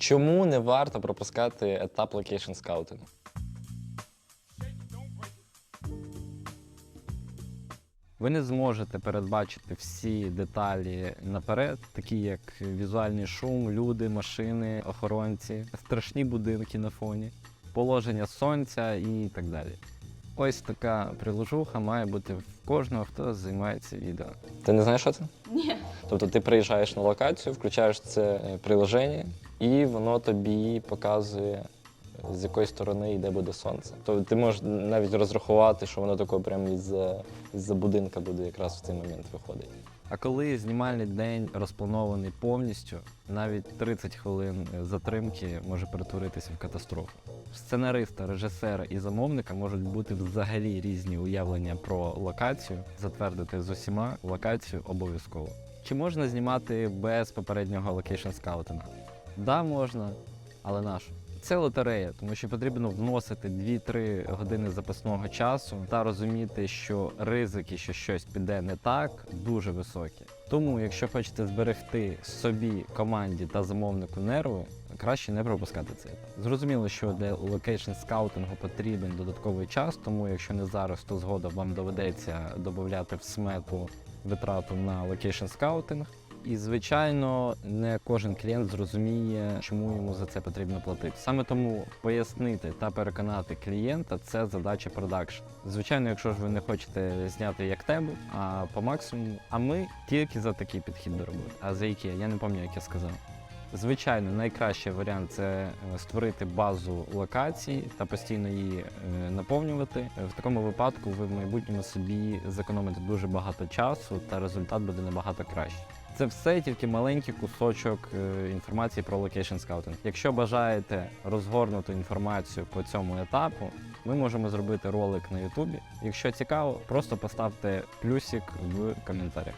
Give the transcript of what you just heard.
Чому не варто пропускати етап локейшн скаутингу? Ви не зможете передбачити всі деталі наперед, такі як візуальний шум, люди, машини, охоронці, страшні будинки на фоні, положення сонця і так далі. Ось така приложуха має бути в кожного, хто займається відео. Ти не знаєш, що це? Ні. Тобто ти приїжджаєш на локацію, включаєш це е, приложення, і воно тобі показує, з якої сторони йде буде сонце. Тобто ти можеш навіть розрахувати, що воно таке прямо із-за із будинка буде якраз в цей момент виходить. А коли знімальний день розпланований повністю, навіть 30 хвилин затримки може перетворитися в катастрофу. Сценариста, режисера і замовника можуть бути взагалі різні уявлення про локацію. Затвердити з усіма локацію обов'язково. Чи можна знімати без попереднього локейшн скаутингу? Да, можна, але нащо? Це лотерея, тому що потрібно вносити 2-3 години запасного часу та розуміти, що ризики, що щось піде не так, дуже високі. Тому, якщо хочете зберегти собі, команді та замовнику нерви, краще не пропускати це. Зрозуміло, що для локейшн скаутингу потрібен додатковий час, тому якщо не зараз, то згодом вам доведеться додати в смету витрату на локейшн скаутинг. І, звичайно, не кожен клієнт зрозуміє, чому йому за це потрібно платити. Саме тому пояснити та переконати клієнта це задача продакшн. Звичайно, якщо ж ви не хочете зняти як тебе, а по максимуму. А ми тільки за такий підхід до роботи. А за який? Я не пам'ятаю, як я сказав. Звичайно, найкращий варіант це е, створити базу локацій та постійно її е, наповнювати. В такому випадку ви в майбутньому собі зекономите дуже багато часу та результат буде набагато кращий. Це все тільки маленький кусочок е, інформації про локейшн скаутинг. Якщо бажаєте розгорнуту інформацію по цьому етапу, ми можемо зробити ролик на Ютубі. Якщо цікаво, просто поставте плюсик в коментарях.